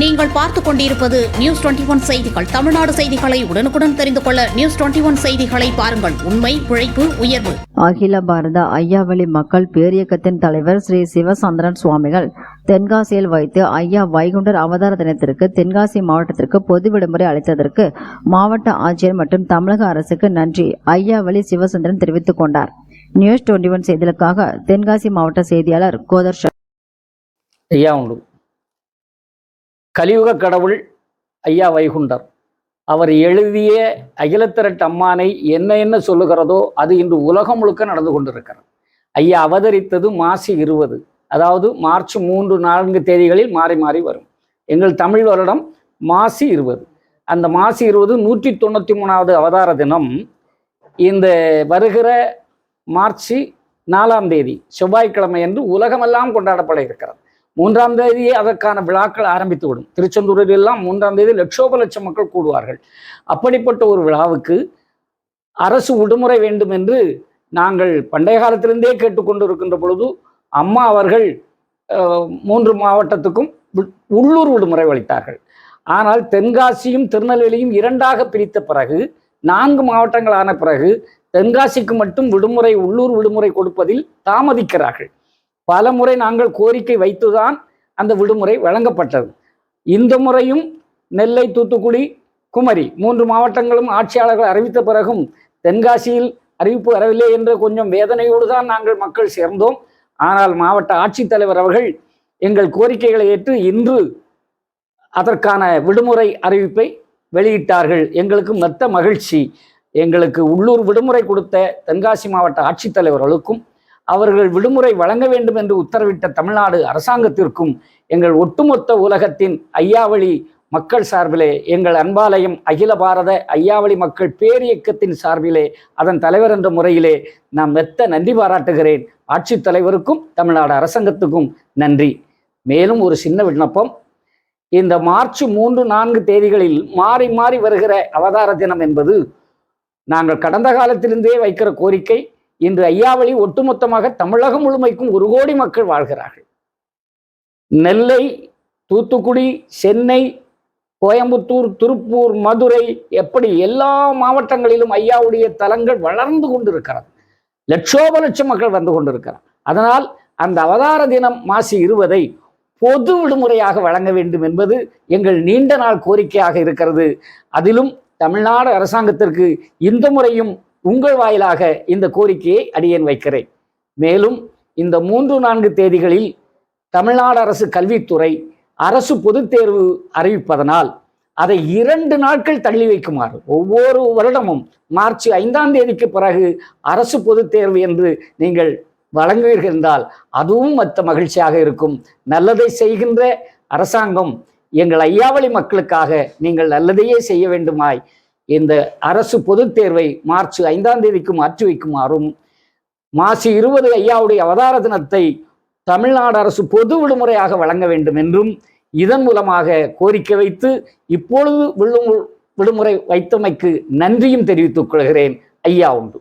நீங்கள் பார்த்துக் கொண்டிருப்பது நியூஸ் டுவெண்டி ஒன் செய்திகள். தமிழ்நாடு செய்திகளை உடனுக்குடன் தெரிந்து கொள்ள நியூஸ் டுவெண்டி ஒன் செய்திகளை பாருங்கள். உண்மை உழைப்பு உயர்வு. அகில பாரத ஐயாவளி மக்கள் பேரியக்கத்தின் தலைவர் ஸ்ரீ சிவசந்திரன் சுவாமிகள் தென்காசியில் வைத்து ஐயா வைகுண்டர் அவதார தினத்திற்கு தென்காசி மாவட்டத்திற்கு பொது விடுமுறை அளித்ததற்கு மாவட்ட ஆட்சியர் மற்றும் தமிழக அரசுக்கு நன்றி. ஐயாவளி சிவசந்திரன் தெரிவித்துக் கொண்டார். நியூஸ் டுவெண்டி ஒன் செய்திகளுக்காக தென்காசி மாவட்ட செய்தியாளர் கோதர் ஷா. ஐயா உண்டு. கலியுக கடவுள் ஐயா வைகுண்டர். அவர் எழுதிய அகிலத்திரட்டு அம்மானை என்ன என்ன சொல்லுகிறதோ அது இன்று உலகம் முழுக்க நடந்து கொண்டிருக்கிறது. ஐயா அவதரித்தது மாசி இருபது. அதாவது மார்ச் மூன்று நான்கு தேதிகளில் மாறி மாறி வரும். எங்கள் தமிழ் வருடம் மாசி இருபது. அந்த மாசி இருபது நூற்றி தொண்ணூற்றி மூணாவது அவதார தினம். இந்த வருகிற மார்ச் நாலாம் தேதி செவ்வாய்க்கிழமை என்று உலகமெல்லாம் கொண்டாடப்பட இருக்கிறது. மூன்றாம் தேதியே அதற்கான விழாக்கள் ஆரம்பித்து விடும். திருச்செந்தூரில் எல்லாம் மூன்றாம் தேதி லட்சோப லட்சம் மக்கள் கூடுவார்கள். அப்படிப்பட்ட ஒரு விழாவுக்கு அரசு விடுமுறை வேண்டும் என்று நாங்கள் பண்டைய காலத்திலிருந்தே கேட்டுக்கொண்டு இருக்கின்ற பொழுது அம்மா அவர்கள் மூன்று மாவட்டத்துக்கும் உள்ளூர் விடுமுறை அளித்தார்கள். ஆனால் தென்காசியும் திருநெல்வேலியும் இரண்டாக பிரித்த பிறகு நான்கு மாவட்டங்களான பிறகு தென்காசிக்கு மட்டும் விடுமுறை உள்ளூர் விடுமுறை கொடுப்பதில் தாமதிக்கிறார்கள். பல முறை நாங்கள் கோரிக்கை வைத்துதான் அந்த விடுமுறை வழங்கப்பட்டது. இந்த முறையும் நெல்லை தூத்துக்குடி குமரி மூன்று மாவட்டங்களும் ஆட்சியாளர்கள் அறிவித்த பிறகும் தென்காசியில் அறிவிப்பு வரவில்லை என்ற கொஞ்சம் வேதனையோடு தான் நாங்கள் மக்கள் சேர்ந்தோம். ஆனால் மாவட்ட ஆட்சித்தலைவர் அவர்கள் எங்கள் கோரிக்கைகளை ஏற்று இன்று அதற்கான விடுமுறை அறிவிப்பை வெளியிட்டார்கள். எங்களுக்கு மெத்த மகிழ்ச்சி. எங்களுக்கு உள்ளூர் விடுமுறை கொடுத்த தென்காசி மாவட்ட ஆட்சித்தலைவர்களுக்கும் அவர்கள் விடுமுறை வழங்க வேண்டும் என்று உத்தரவிட்ட தமிழ்நாடு அரசாங்கத்திற்கும் எங்கள் ஒட்டுமொத்த உலகத்தின் ஐயாவளி மக்கள் சார்பிலே எங்கள் அன்பாலயம் அகில பாரத ஐயாவளி மக்கள் பேரியக்கத்தின் சார்பிலே அதன் தலைவர் என்ற முறையிலே நான் மெத்த நன்றி பாராட்டுகிறேன். ஆட்சித்தலைவருக்கும் தமிழ்நாடு அரசாங்கத்துக்கும் நன்றி. மேலும் ஒரு சின்ன விண்ணப்பம். இந்த மார்ச் மூன்று நான்கு தேதிகளில் மாறி மாறி வருகிற அவதார தினம் என்பது நாங்கள் கடந்த காலத்திலிருந்தே வைக்கிற கோரிக்கை. இன்று ஐயாவளி ஒட்டுமொத்தமாக தமிழகம் முழுமைக்கும் ஒரு கோடி மக்கள் வாழ்கிறார்கள். நெல்லை தூத்துக்குடி சென்னை கோயம்புத்தூர் திருப்பூர் மதுரை எப்படி எல்லா மாவட்டங்களிலும் ஐயாவுடைய தலங்கள் வளர்ந்து கொண்டிருக்கிறது. லட்சோப லட்சம் மக்கள் வந்து கொண்டிருக்கிறார். அதனால் அந்த அவதார தினம் மாசி இருபதை பொது விடுமுறையாக வழங்க வேண்டும் என்பது எங்கள் நீண்ட நாள் கோரிக்கையாக இருக்கிறது. அதிலும் தமிழ்நாடு அரசாங்கத்திற்கு இந்த முறையும் உங்கள் வாயிலாக இந்த கோரிக்கையை அடியேன் வைக்கிறேன். மேலும் இந்த மூன்று நான்கு தேதிகளில் தமிழ்நாடு அரசு கல்வித்துறை அரசு பொதுத் தேர்வு அறிவிப்பதனால் அதை இரண்டு நாட்கள் தள்ளி வைக்குமாறு. ஒவ்வொரு வருடமும் மார்ச் ஐந்தாம் தேதிக்கு பிறகு அரசு பொதுத் தேர்வு என்று நீங்கள் வழங்குவீர்கள் என்றால் அதுவும் மற்ற மகிழ்ச்சியாக இருக்கும். நல்லதை செய்கின்ற அரசாங்கம் எங்கள் ஐயாவளி மக்களுக்காக நீங்கள் நல்லதையே செய்ய வேண்டுமாய் இந்த அரசு பொதுத் தேர்வை மார்ச் ஐந்தாம் தேதிக்கு மாற்றி வைக்குமாறும் மாசி இருபது ஐயாவுடைய அவதார தினத்தை தமிழ்நாடு அரசு பொது விடுமுறையாக வழங்க வேண்டும் என்றும் இதன் மூலமாக கோரிக்கை வைத்து இப்பொழுது விடுமுறை வைத்தமைக்கு நன்றியும் தெரிவித்துக் கொள்கிறேன். ஐயா உண்டு.